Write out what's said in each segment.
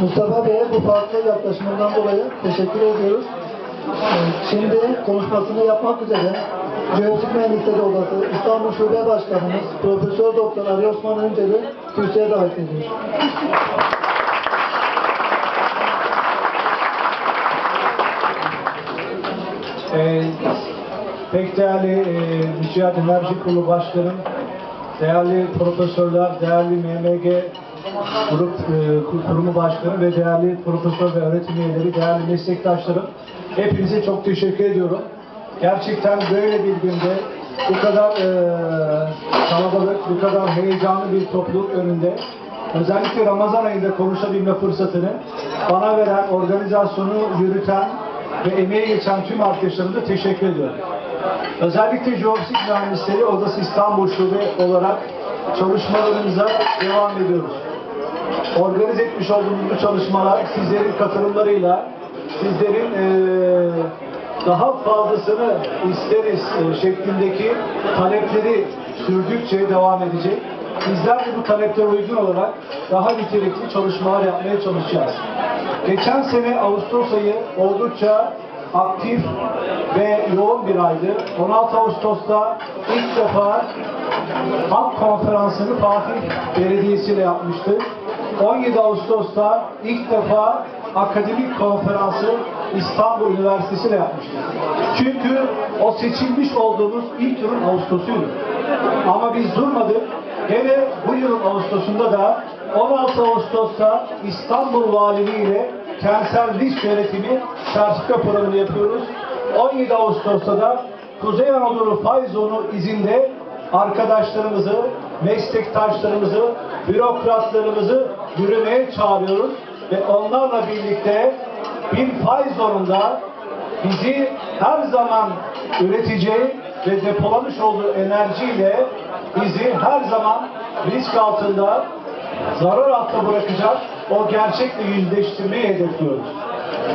Mustafa Bey'e bu farklı yaklaşımından dolayı teşekkür ediyoruz. Ee, Şimdi konuşmasını yapmak üzere Jeofizik Mühendisleri Odası İstanbul Şube Başkanımız Profesör Doktor Ali Osman Öncel'i kürsüye davet ediyoruz. Ee, pek değerli e, Müsiyat Enerji Kurulu Başkanım, değerli profesörler, değerli MMG Grup e, Kurumu Başkanı ve değerli profesör ve öğretim üyeleri, değerli meslektaşlarım, hepinize çok teşekkür ediyorum. Gerçekten böyle bir günde bu kadar e, kalabalık, bu kadar heyecanlı bir topluluk önünde özellikle Ramazan ayında konuşabilme fırsatını bana veren, organizasyonu yürüten ve emeği geçen tüm arkadaşlarıma teşekkür ediyorum. Özellikle Jeofizik Mühendisleri Odası İstanbul Şube olarak çalışmalarımıza devam ediyoruz. Organize etmiş olduğumuz bu çalışmalar sizlerin katılımlarıyla, sizlerin eee, daha fazlasını isteriz eee, şeklindeki talepleri sürdükçe devam edecek. Bizler de bu taleplere uygun olarak daha nitelikli çalışmalar yapmaya çalışacağız. Geçen sene Ağustos ayı oldukça aktif ve yoğun bir aydı. 16 Ağustos'ta ilk defa halk konferansını Fatih Belediyesi ile yapmıştık. 17 Ağustos'ta ilk defa akademik konferansı İstanbul Üniversitesi ile yapmıştık. Çünkü o seçilmiş olduğumuz ilk yılın Ağustos'uydu. Ama biz durmadık. Gene bu yılın Ağustos'unda da 16 Ağustos'ta İstanbul Valiliği ile kentsel risk yönetimi sertifika programını yapıyoruz. 17 Ağustos'ta da Kuzey Anadolu Fay Zonu izinde arkadaşlarımızı, meslektaşlarımızı, bürokratlarımızı yürümeye çağırıyoruz ve onlarla birlikte bir fay zonunda bizi her zaman üreteceği ve depolamış olduğu enerjiyle bizi her zaman risk altında zarar altında bırakacak o gerçekle yüzleştirmeyi hedefliyoruz.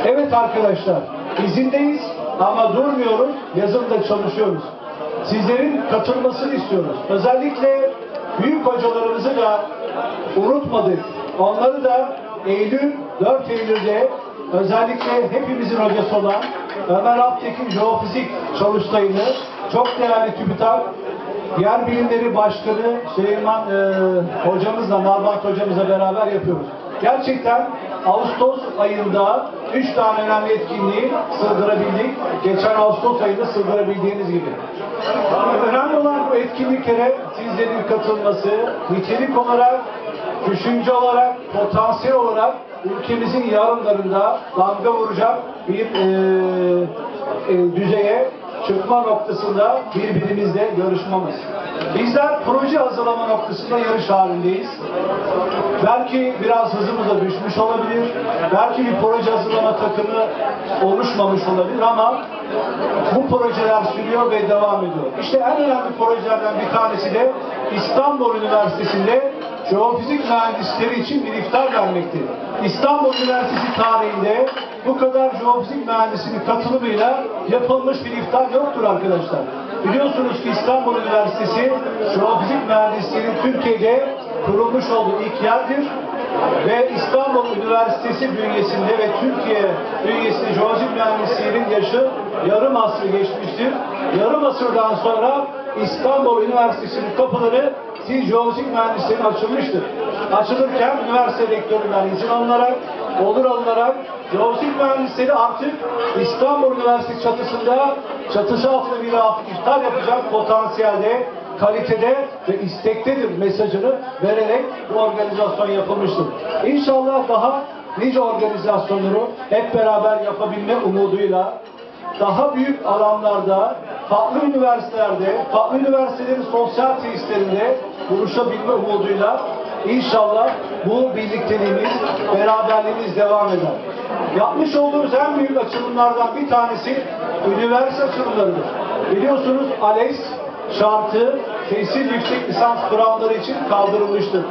Evet arkadaşlar, izindeyiz ama durmuyoruz, yazında çalışıyoruz. Sizlerin katılmasını istiyoruz. Özellikle büyük hocalarımızı da unutmadık. Onları da Eylül, 4 Eylül'de özellikle hepimizin hocası olan Ömer Alptekin Jeofizik Çalıştayı'nı çok değerli TÜBİTAK Yer Bilimleri Başkanı Süleyman e, hocamızla, Nalbant hocamızla beraber yapıyoruz. Gerçekten Ağustos ayında 3 tane önemli etkinliği sığdırabildik. Geçen Ağustos ayında sığdırabildiğiniz gibi. Önemli olan bu etkinliklere sizlerin katılması, nitelik olarak, düşünce olarak, potansiyel olarak ülkemizin yarınlarında damga vuracak bir e, e, düzeye çıkma noktasında birbirimizle görüşmemiz. Bizler proje hazırlama noktasında yarış halindeyiz. Belki biraz hızımız da düşmüş olabilir. Belki bir proje hazırlama takımı oluşmamış olabilir ama bu projeler sürüyor ve devam ediyor. İşte en önemli projelerden bir tanesi de İstanbul Üniversitesi'nde jeofizik mühendisleri için bir iftar vermektir. İstanbul Üniversitesi tarihinde bu kadar jeofizik mühendisinin katılımıyla yapılmış bir iftar yoktur arkadaşlar. Biliyorsunuz ki İstanbul Üniversitesi jeofizik mühendisliğinin Türkiye'de kurulmuş olduğu ilk yerdir ve İstanbul Üniversitesi bünyesinde ve Türkiye bünyesinde jeofizik mühendisliğinin yaşı yarım asrı geçmiştir. Yarım asırdan sonra İstanbul Üniversitesi'nin kapıları siz jeofizik mühendisliğine açılmıştır. Açılırken üniversite rektöründen izin alınarak, olur alınarak jeofizik mühendisleri artık İstanbul Üniversitesi çatısında çatısı altında bir iftar yapacak potansiyelde kalitede ve istektedir mesajını vererek bu organizasyon yapılmıştır. İnşallah daha nice organizasyonları hep beraber yapabilme umuduyla daha büyük alanlarda, farklı üniversitelerde, farklı üniversitelerin sosyal tesislerinde buluşabilme umuduyla inşallah bu birlikteliğimiz, beraberliğimiz devam eder. Yapmış olduğumuz en büyük açılımlardan bir tanesi üniversite açılımlarıdır. Biliyorsunuz ALES şartı tesis yüksek lisans kuramları için kaldırılmıştır.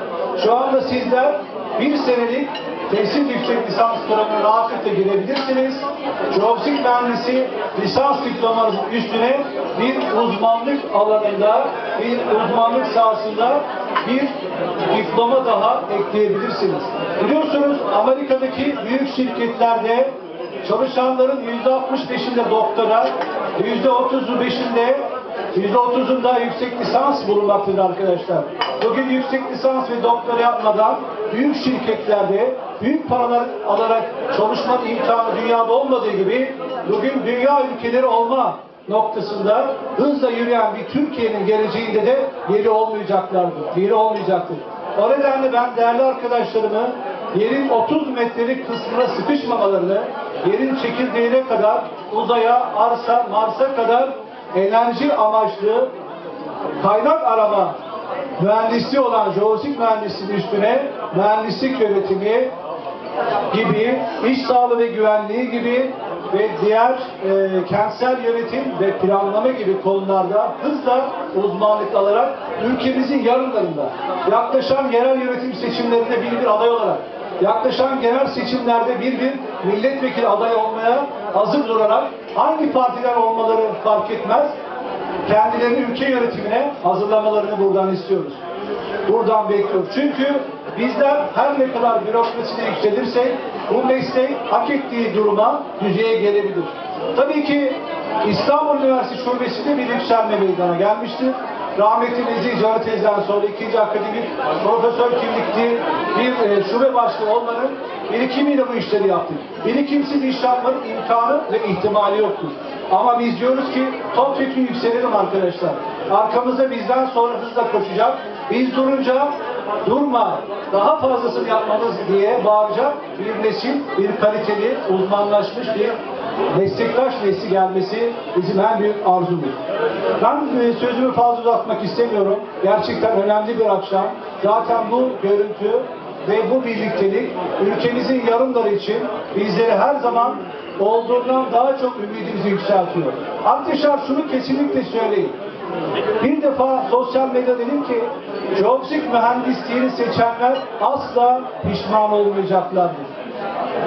Şu anda sizler bir senelik tesis yüksek lisans kuramına rahatlıkla girebilirsiniz. Jeofizik mühendisi lisans diplomanızın üstüne bir uzmanlık alanında, bir uzmanlık sahasında bir diploma daha ekleyebilirsiniz. Biliyorsunuz Amerika'daki büyük şirketlerde çalışanların %65'inde doktora, %35'inde %30'unda yüksek lisans bulunmaktadır arkadaşlar. Bugün yüksek lisans ve doktora yapmadan büyük şirketlerde büyük paralar alarak çalışma imkanı dünyada olmadığı gibi bugün dünya ülkeleri olma noktasında hızla yürüyen bir Türkiye'nin geleceğinde de yeri olmayacaklardır. Yeri olmayacaktır. O nedenle ben değerli arkadaşlarımı yerin 30 metrelik kısmına sıkışmamalarını, yerin çekirdeğine kadar uzaya, arsa, Mars'a kadar enerji amaçlı kaynak arama mühendisi olan jeofizik mühendisliğinin üstüne mühendislik yönetimi gibi, iş sağlığı ve güvenliği gibi ve diğer e, kentsel yönetim ve planlama gibi konularda hızla uzmanlık alarak ülkemizin yarınlarında yaklaşan yerel yönetim seçimlerinde bir bir aday olarak yaklaşan genel seçimlerde bir bir milletvekili aday olmaya hazır durarak hangi partiden olmaları fark etmez kendilerini ülke yönetimine hazırlamalarını buradan istiyoruz. Buradan bekliyoruz. Çünkü bizler her ne kadar bürokraside yükselirsek bu meslek hak ettiği duruma, düzeye gelebilir. Tabii ki İstanbul Üniversitesi Şubesi'nde bir yükselme meydana gelmiştir. Rahmetli Nezih Canı teyzeden sonra ikinci akademik profesör kimlikli bir e, şube başkanı olmanın birikimiyle bu işleri yaptık. Birikimsiz iş yapmanın imkanı ve ihtimali yoktur. Ama biz diyoruz ki topyekun yükselelim arkadaşlar. Arkamızda bizden sonra hızla koşacak. Biz durunca durma, daha fazlasını yapmamız diye bağıracak bir nesil, bir kaliteli, uzmanlaşmış bir meslektaş nesli gelmesi bizim en büyük arzumuz. Ben sözümü fazla uzatmak istemiyorum. Gerçekten önemli bir akşam. Zaten bu görüntü ve bu birliktelik ülkemizin yarınları için bizleri her zaman olduğundan daha çok ümidimizi yükseltiyor. Arkadaşlar şunu kesinlikle söyleyeyim. Bir defa sosyal medya dedim ki jeofizik mühendisliğini seçenler asla pişman olmayacaklardır.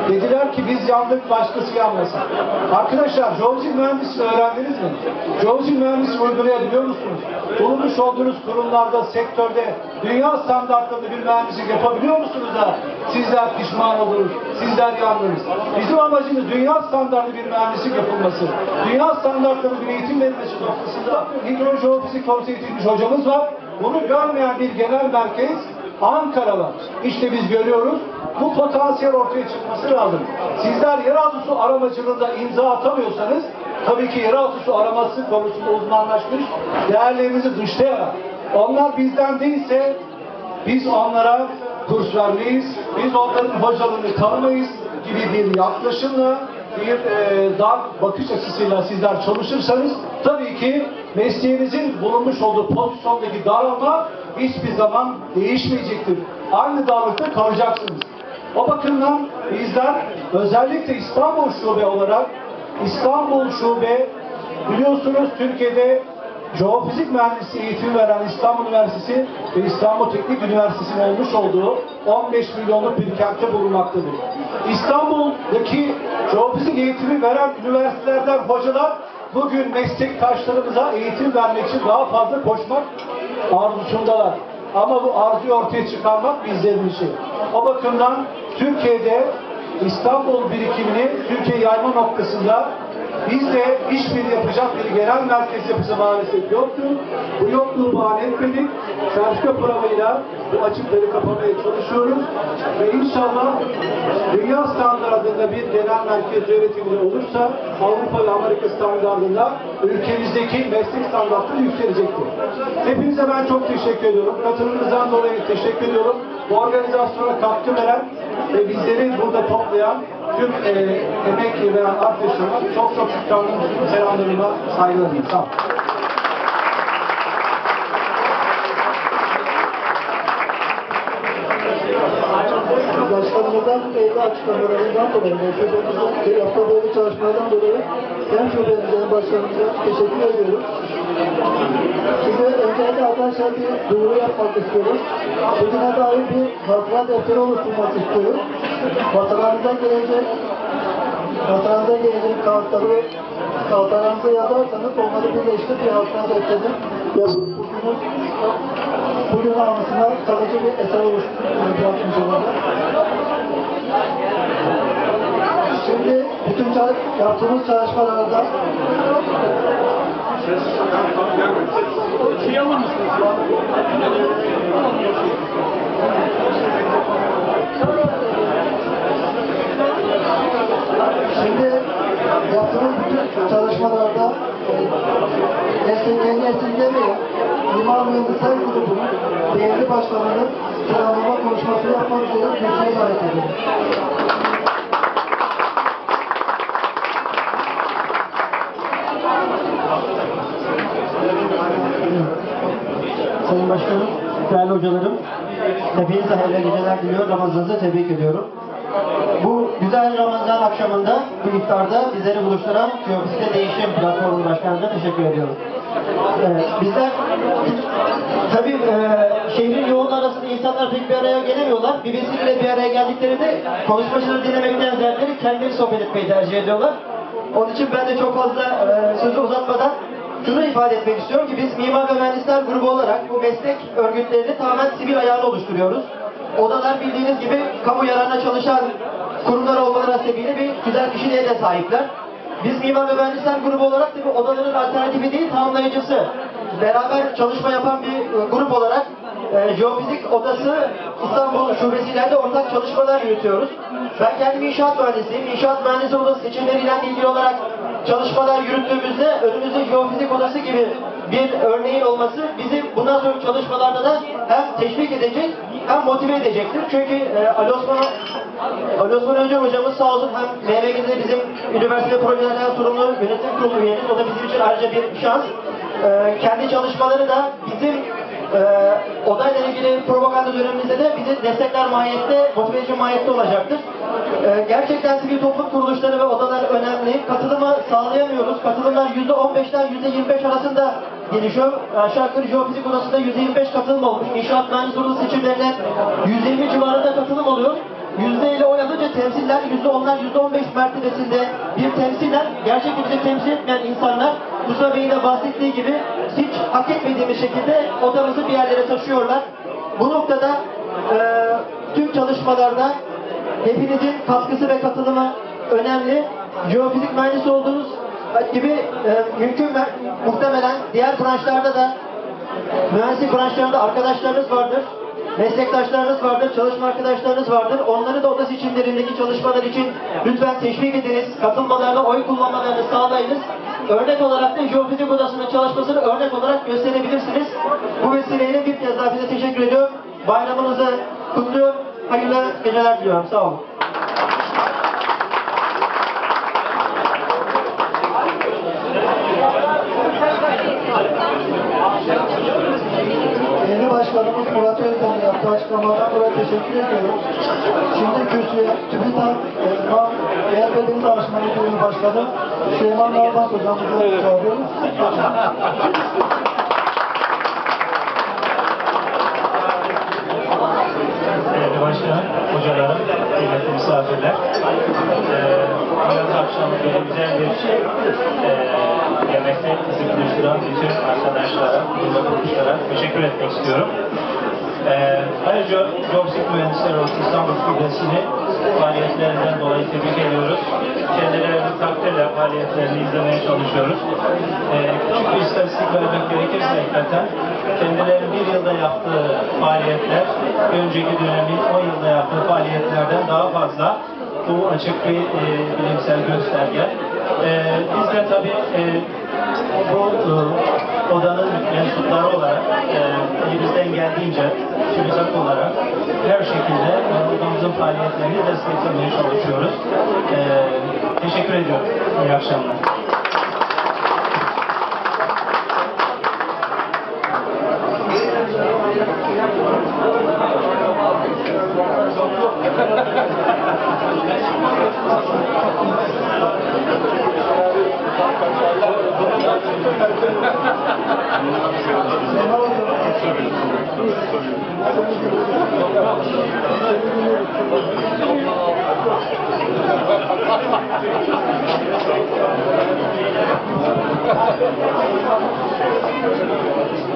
Dediler ki biz yandık başkası yanmasın. Arkadaşlar jeofizik mühendisliği öğrendiniz mi? Jeofizik mühendisliği uygulayabiliyor musunuz? Bulunmuş olduğunuz kurumlarda, sektörde dünya standartlarında bir mühendislik yapabiliyor musunuz da sizler pişman oluruz, sizler yandınız. Bizim amacımız dünya standartlı bir mühendislik yapılması. Dünya standartlarında bir eğitim verilmesi noktasında hidrojeofizik konseyi eğitilmiş hocamız var. Bunu görmeyen bir genel merkez Ankara var. İşte biz görüyoruz. Bu potansiyel ortaya çıkması lazım. Sizler yeraltı su aramacılığında imza atamıyorsanız tabii ki yeraltı su araması konusunda uzmanlaşmış değerlerimizi dışlayarak onlar bizden değilse biz onlara kurs vermeyiz, biz onların hocalığını tanımayız gibi bir yaklaşımla bir e, dar bakış açısıyla sizler çalışırsanız tabii ki mesleğinizin bulunmuş olduğu pozisyondaki daralma hiçbir zaman değişmeyecektir. Aynı darlıkta kalacaksınız. O bakımdan bizler özellikle İstanbul Şube olarak İstanbul Şube biliyorsunuz Türkiye'de Jeofizik mühendisliği eğitimi veren İstanbul Üniversitesi ve İstanbul Teknik Üniversitesi'nin olmuş olduğu 15 milyonluk bir kentte bulunmaktadır. İstanbul'daki jeofizik eğitimi veren üniversitelerden hocalar bugün meslektaşlarımıza eğitim vermek için daha fazla koşmak arzusundalar. Ama bu arzuyu ortaya çıkarmak bizlerin işi. O bakımdan Türkiye'de İstanbul birikimini Türkiye yayma noktasında bizde işbirliği yapacak bir genel merkez yapısı maalesef yoktu. Bu yokluğu bahane etmedik. Sertifika programıyla bu açıkları kapamaya çalışıyoruz. Ve inşallah dünya standartında bir genel merkez yönetiminde olursa Avrupa ve Amerika standartında ülkemizdeki meslek standartları yükselecektir. Hepinize ben çok teşekkür ediyorum. Katılımınızdan dolayı teşekkür ediyorum. Bu organizasyona katkı veren ve bizleri burada toplayan tüm e, emek veren arkadaşlarıma çok çok şükranlarımı, selamlarımı, saygılarımı. Sağ olun. Başkanımızdan belli açıklamalarından dolayı, bir hafta boyu çalışmalardan dolayı hem şubemizden başkanımıza teşekkür ediyorum. Size öncelikle arkadaşlar bir duyuru yapmak istiyoruz. Bugüne dair bir hatıra defteri oluşturmak istiyoruz. Vatanlarımızdan gelecek Masanıza gelecek kağıtları kağıtlarınıza yazarsanız onları birleştirip bir altına bekledim. Ve bugünün bugün anısına kalıcı bir eser oluşturmuş olacak. Şimdi bütün yaptığımız çalışmalarda Şimdi yaptığımız bütün çalışmalarda nesil, yeni nesil demeyin, İmam Mühendisler Grubu'nun değerli başkanının planlama konuşmasını yapmak üzere kürsüye davet ediyorum. Sayın Başkanım, değerli hocalarım, hepinize hayırlı geceler diliyor, Ramazanınızı tebrik ediyorum. Güzel Ramazan akşamında, bu iftarda bizleri buluşturan Geofis'te Değişim Platformu Başkanı'na teşekkür ediyorum. Ee, bizler, tabii e, şehrin yoğun arasında insanlar pek bir araya gelemiyorlar. Bir vesileyle bir araya geldiklerinde konuşmacıları dinlemekten ziyade kendileri sohbet etmeyi tercih ediyorlar. Onun için ben de çok fazla e, sözü uzatmadan şunu ifade etmek istiyorum ki biz Mimar ve Mühendisler grubu olarak bu meslek örgütlerini tamamen sivil ayağını oluşturuyoruz. Odalar bildiğiniz gibi kamu yararına çalışan kurumlar olmaları hasebiyle bir güzel kişiliğe de sahipler. Biz Mimar ve Mühendisler grubu olarak tabii odaların alternatifi değil tamamlayıcısı. Beraber çalışma yapan bir e, grup olarak e, Jeofizik Odası İstanbul Şubesiyle de ortak çalışmalar yürütüyoruz. Ben kendim inşaat mühendisiyim. İnşaat mühendisi odası seçimleriyle ilgili olarak çalışmalar yürüttüğümüzde önümüzde Jeofizik Odası gibi bir örneğin olması bizi bundan sonra çalışmalarda da hem teşvik edecek hem motive edecektir. Çünkü e, Ali Osman Ali Osman Öncü hocamız sağ olsun hem MMG'de bizim üniversite projelerden sorumlu yönetim kurulu üyemiz. O da bizim için ayrıca bir şans. E, kendi çalışmaları da bizim e, odayla ilgili propaganda dönemimizde de bizi destekler mahiyette, motive edici mahiyette olacaktır. E, gerçekten sivil toplum kuruluşları ve odalar önemli. Katılımı sağlayamıyoruz. Katılımlar %15'ten %25 arasında gelişiyor. Aşağı yukarı jeofizik odasında %25 katılım olmuş. İnşaat mühendis odası seçimlerine 120 civarında katılım oluyor. Yüzde ile oy alınca temsiller yüzde onlar yüzde on beş mertebesinde bir temsilen gerçekten bizi temsil etmeyen insanlar Musa Bey'in de bahsettiği gibi hiç hak etmediğimiz şekilde odamızı bir yerlere taşıyorlar. Bu noktada eee, tüm çalışmalarda hepinizin katkısı ve katılımı önemli. Jeofizik mühendisi olduğunuz gibi eee, mümkün ve muhtemelen diğer branşlarda da mühendislik branşlarında arkadaşlarınız vardır. Meslektaşlarınız vardır, çalışma arkadaşlarınız vardır. Onları da oda seçimlerindeki çalışmalar için lütfen teşvik ediniz. Katılmalarını, oy kullanmalarını sağlayınız. Örnek olarak da Jeofizik Odası'nın çalışmasını örnek olarak gösterebilirsiniz. Bu vesileyle bir kez daha size teşekkür ediyorum. Bayramınızı kutluyorum. Hayırlı geceler diliyorum. Sağ olun. Başkanımız Murat Özden'in yaptığı açıklamadan dolayı teşekkür ediyorum. Şimdi kürsüye TÜBİTAK Esma Değer Bedeni Danışmanı Kurulu Başkanı Süleyman Nalban hocamızı çağırıyoruz. Değerli başkanım, hocalarım, kıymetli misafirler. Ee, Hayat akşamı böyle güzel bir e, yemekte bizi buluşturan bütün arkadaşlara, burada kuruluşlara teşekkür etmek istiyorum. Ayrıca Jobsik Mühendisler Odası İstanbul Şubesi'ni faaliyetlerinden dolayı tebrik ediyoruz. Kendilerini takdirle faaliyetlerini izlemeye çalışıyoruz. Ee, küçük bir istatistik vermek gerekirse hakikaten kendilerinin bir yılda yaptığı faaliyetler önceki dönemin 10 yılda yaptığı faaliyetlerden daha fazla. Bu açık bir e, bilimsel gösterge. E, biz de tabii e, bu e, odanın mensupları olarak e, elimizden geldiğince TÜBİTAK olarak her şekilde e, odamızın faaliyetlerini desteklemeye çalışıyoruz. E, teşekkür ediyorum. İyi akşamlar.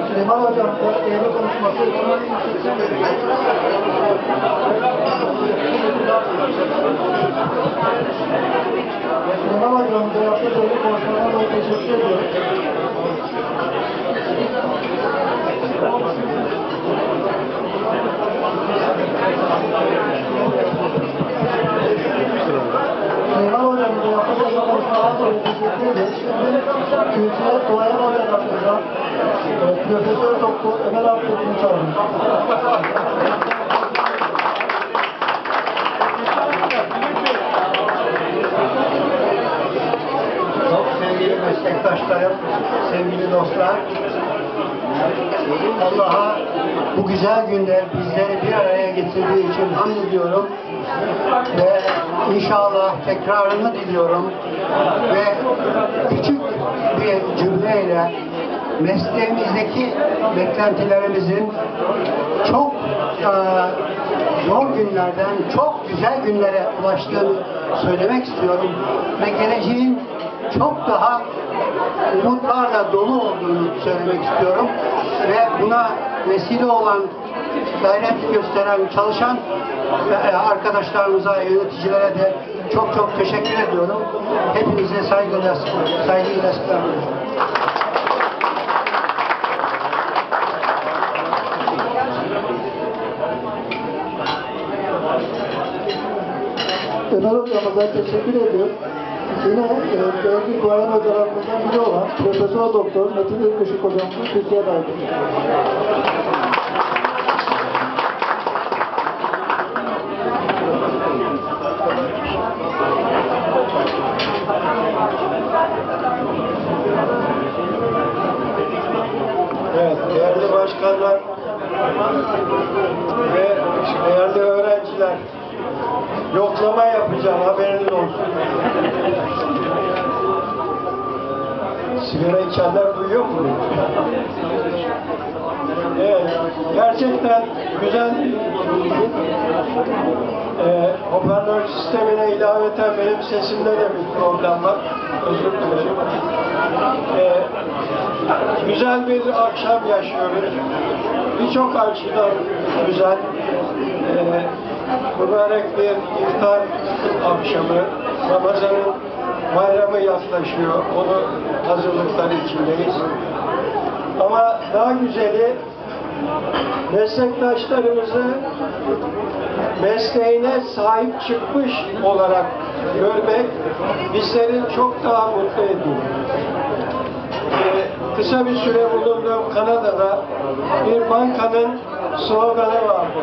Süleyman Hocam, değerli konuşması. Süleyman Hocam, değerli konuşmalarına teşekkür ediyorum. Kültürel duayen hocalarımızdan e, Profesör Doktor Ömer Akgül'ünü çağırıyoruz. Çok sevgili meslektaşlarım, sevgili dostlar. Allah'a bu güzel günde bizleri bir araya getirdiği için hamd ediyorum. Ve inşallah tekrarını diliyorum. Ve küçük bir cümleyle mesleğimizdeki beklentilerimizin çok eee, zor günlerden çok güzel günlere ulaştığını söylemek istiyorum. Ve geleceğin çok daha umutlarla dolu olduğunu söylemek istiyorum. Ve buna vesile olan, gayret gösteren, çalışan e, arkadaşlarımıza, yöneticilere de çok çok teşekkür ediyorum. Hepinize saygıyla, saygıyla selamlıyorum. Ömer hocamıza teşekkür ediyorum. Yine e, değerli duayen hocalarımızdan biri olan Profesör Doktor Metin Ürküşük hocamızın Türkiye davet Evet, değerli başkanlar ve değerli öğrenciler, yoklama yapacağım, haberiniz olsun. Sigara içenler duyuyor mu? Evet, gerçekten güzel e, hoparlör sistemine ilaveten benim sesimde de bir problem var. Özür dilerim. E, güzel bir akşam yaşıyoruz. Birçok açıdan güzel. Ee, mübarek bir iftar akşamı. Ramazan'ın bayramı yaklaşıyor. Onu hazırlıkları içindeyiz. Ama daha güzeli meslektaşlarımızı mesleğine sahip çıkmış olarak görmek bizleri çok daha mutlu ediyor. Ee, kısa bir süre bulunduğum Kanada'da bir bankanın sloganı vardı.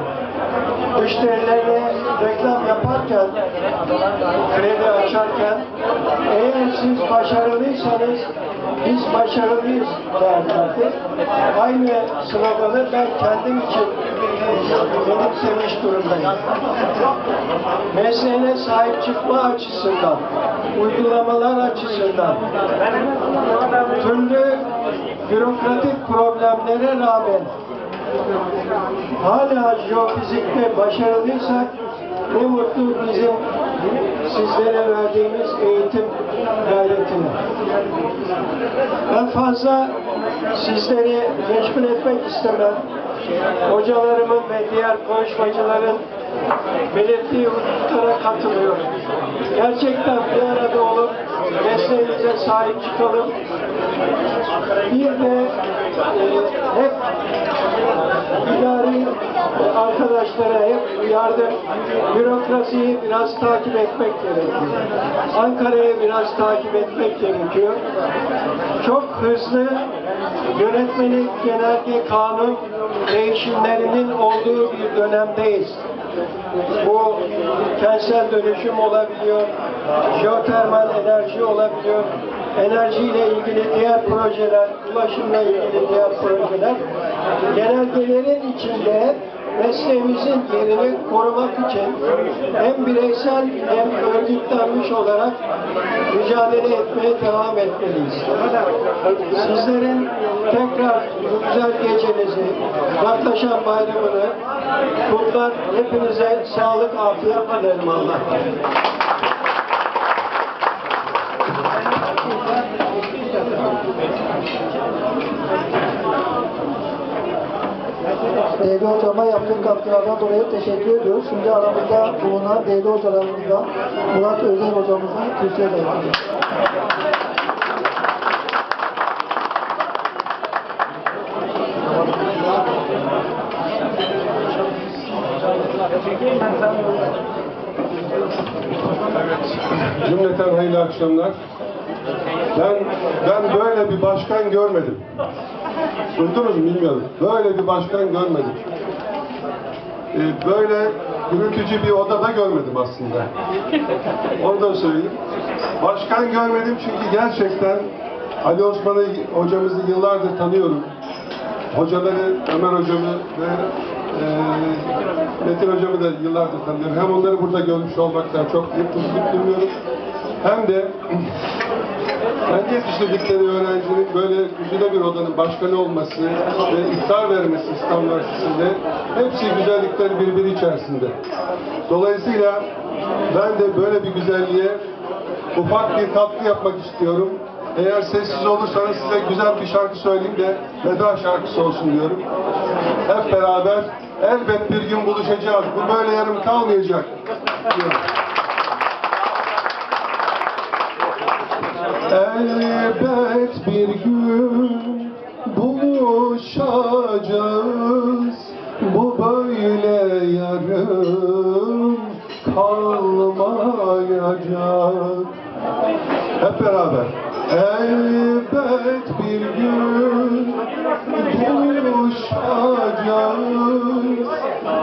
Müşterilerine reklam yaparken, kredi açarken, başarılıysanız biz başarılıyız derlerdi. Aynı sloganı ben kendim için benimsemiş durumdayım. Mesleğine sahip çıkma açısından, uygulamalar açısından, türlü bürokratik problemlere rağmen hala jeofizikte başarılıysak ne mutlu bizim sizlere verdiğimiz eğitim gayretine. Ben fazla sizleri meşgul etmek istemem. Hocalarımın ve diğer konuşmacıların belirttiği hususlara katılıyorum. Gerçekten bir arada mesleğimize sahip çıkalım. Bir de e, hep idari arkadaşlara hep uyardım. Bürokrasiyi biraz takip etmek gerekiyor. Ankara'yı biraz takip etmek gerekiyor. Çok hızlı yönetmelik, genelge, kanun değişimlerinin olduğu bir dönemdeyiz. Bu kentsel dönüşüm olabiliyor, jeotermal enerji olabiliyor, enerjiyle ilgili diğer projeler, ulaşımla ilgili diğer projeler. Genelgelerin içinde mesleğimizin yerini korumak için hem bireysel hem örgütlenmiş olarak mücadele etmeye devam etmeliyiz. Sizlerin tekrar bu güzel gecenizi, yaklaşan bayramını kutlar. Hepinize sağlık, afiyet dilerim Allah. Değerli hocama yaptığı katkılardan dolayı teşekkür ediyoruz. Şimdi aramızda bulunan değerli hocalarımızdan Murat Özel hocamızı kürsüye davet. Cümleten hayırlı akşamlar. Ben ben böyle bir başkan görmedim. Duydunuz bilmiyorum. Böyle bir başkan görmedim. Ee, böyle gürültücü bir odada görmedim aslında. Onu da söyleyeyim. Başkan görmedim çünkü gerçekten Ali Osman'ı hocamızı yıllardır tanıyorum. Hocaları Ömer hocamı ve e, Metin hocamı da yıllardır tanıyorum. Hem onları burada görmüş olmaktan çok mutluluk duyuyorum. Hem de kendi yetiştirdikleri öğrencinin böyle güzide bir odanın başkanı olması ve iftar vermesi İstanbul Üniversitesi'nde hepsi güzellikleri birbiri içerisinde. Dolayısıyla ben de böyle bir güzelliğe ufak bir katkı yapmak istiyorum. Eğer sessiz olursanız size güzel bir şarkı söyleyeyim de veda şarkısı olsun diyorum. Hep beraber elbet bir gün buluşacağız. Bu böyle yarım kalmayacak. diyorum. Elbet bir gün buluşacağız. Bu böyle yarım kalmayacak. Hep beraber. Elbet bir gün buluşacağız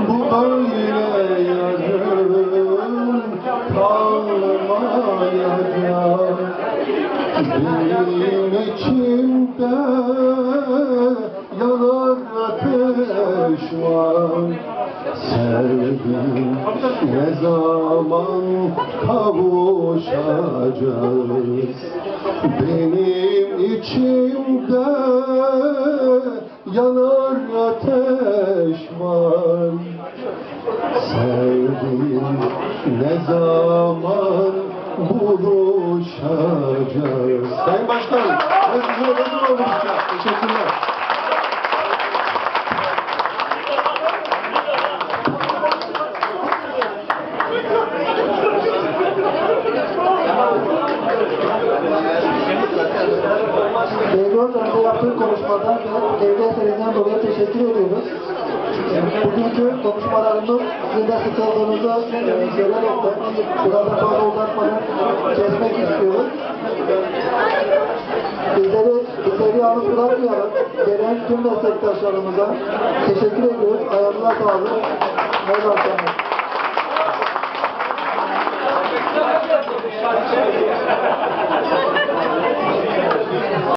Bu böyle yarım kalmayacak benim içimde yanar ateş var. Sevdim ne zaman kavuşacağız? Benim içimde yanar ateş var. Sevdim ne zaman bugünkü konuşmalarımın sizin de sıkıldığınızı e, söylemek de biraz da fazla uzatmadan kesmek istiyorum. Bizleri dışarıya anı bırakmayarak gelen tüm meslektaşlarımıza teşekkür ediyoruz. Ayağınıza sağlık. Merhaba akşamlar.